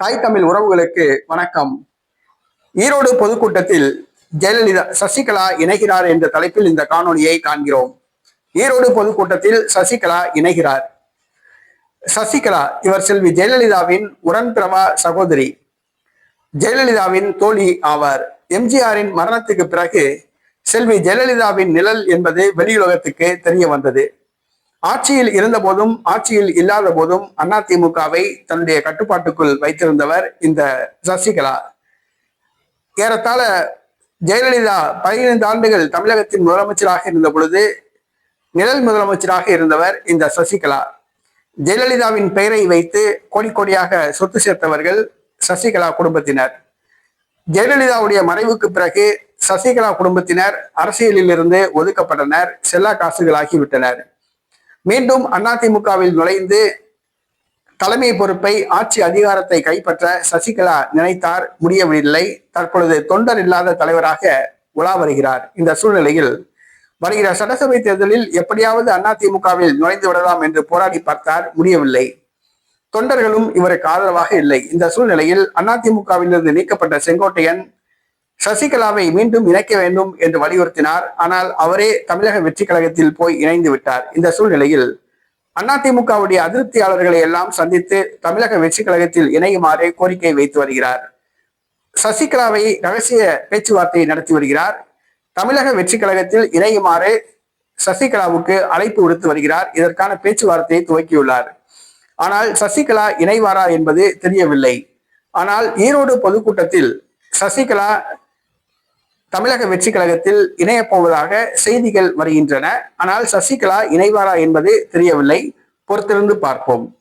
தாய் தமிழ் உறவுகளுக்கு வணக்கம். ஈரோடு பொதுக்கூட்டத்தில் ஜெயலலிதா சசிகலா இணைகிறார் என்ற தலைப்பில் இந்த காணொலியை காண்கிறோம். ஈரோடு பொதுக்கூட்டத்தில் சசிகலா இணைகிறார். சசிகலா இவர் செல்வி ஜெயலலிதாவின் உடன்பிறவா சகோதரி. ஜெயலலிதாவின் தோழி ஆவார். எம்ஜிஆரின் மரணத்துக்கு பிறகு செல்வி ஜெயலலிதாவின் நிழல் என்பது வெளியுலகத்துக்கு தெரிய வந்தது. ஆட்சியில் இருந்த போதும் ஆட்சியில் இல்லாத போதும் அதிமுகவை தன்னுடைய கட்டுப்பாட்டுக்குள் வைத்திருந்தவர் இந்த சசிகலா. ஏறத்தாழ ஜெயலலிதா பதினைந்து ஆண்டுகள் தமிழகத்தின் முதலமைச்சராக இருந்த பொழுது நிழல் முதலமைச்சராக இருந்தவர் இந்த சசிகலா. ஜெயலலிதாவின் பெயரை வைத்து கோடி கோடியாக சொத்து சேர்த்தவர்கள் சசிகலா குடும்பத்தினர். ஜெயலலிதாவுடைய மறைவுக்கு பிறகு சசிகலா குடும்பத்தினர் அரசியலில் இருந்து ஒதுக்கப்பட்டனர் செல்லா காசுகளாகிவிட்டனர் மீண்டும் அதிமுகவில் நுழைந்து தலைமை பொறுப்பை ஆட்சி அதிகாரத்தை கைப்பற்ற சசிகலா நினைத்தார் முடியவில்லை. தற்பொழுது தொண்டர் இல்லாத தலைவராக உலா வருகிறார். இந்த சூழ்நிலையில் வருகிற சட்டசபை தேர்தலில் எப்படியாவது அதிமுகவில் நுழைந்து விடலாம் என்று போராடி பார்த்தார் முடியவில்லை. தொண்டர்களும் இவருக்கு ஆதரவாக இல்லை. இந்த சூழ்நிலையில் அதிமுகவிலிருந்து நீக்கப்பட்ட செங்கோட்டையன் சசிகலாவை மீண்டும் இணைக்க வேண்டும் என்று வலியுறுத்தினார். ஆனால் அவரே தமிழக வெற்றி கழகத்தில் போய் இணைந்து விட்டார். இந்த சூழ்நிலையில் அதிமுகவுடைய அதிருப்தியாளர்களை எல்லாம் சந்தித்து தமிழக வெற்றி கழகத்தில் இணையுமாறு கோரிக்கை வைத்து வருகிறார். சசிகலாவை ரகசிய பேச்சுவார்த்தை நடத்தி வருகிறார். தமிழக வெற்றி கழகத்தில் இணையுமாறு சசிகலாவுக்கு அழைப்பு விடுத்து வருகிறார். இதற்கான பேச்சுவார்த்தையை துவக்கியுள்ளார். ஆனால் சசிகலா இணைவாரா என்பது தெரியவில்லை. ஆனால் ஈரோடு பொதுக்கூட்டத்தில் சசிகலா தமிழக வெற்றி கழகத்தில் இணையப் போவதாக செய்திகள் வருகின்றன. ஆனால் சசிகலா இணைவாரா என்பது தெரியவில்லை. பொறுத்திருந்து பார்ப்போம்.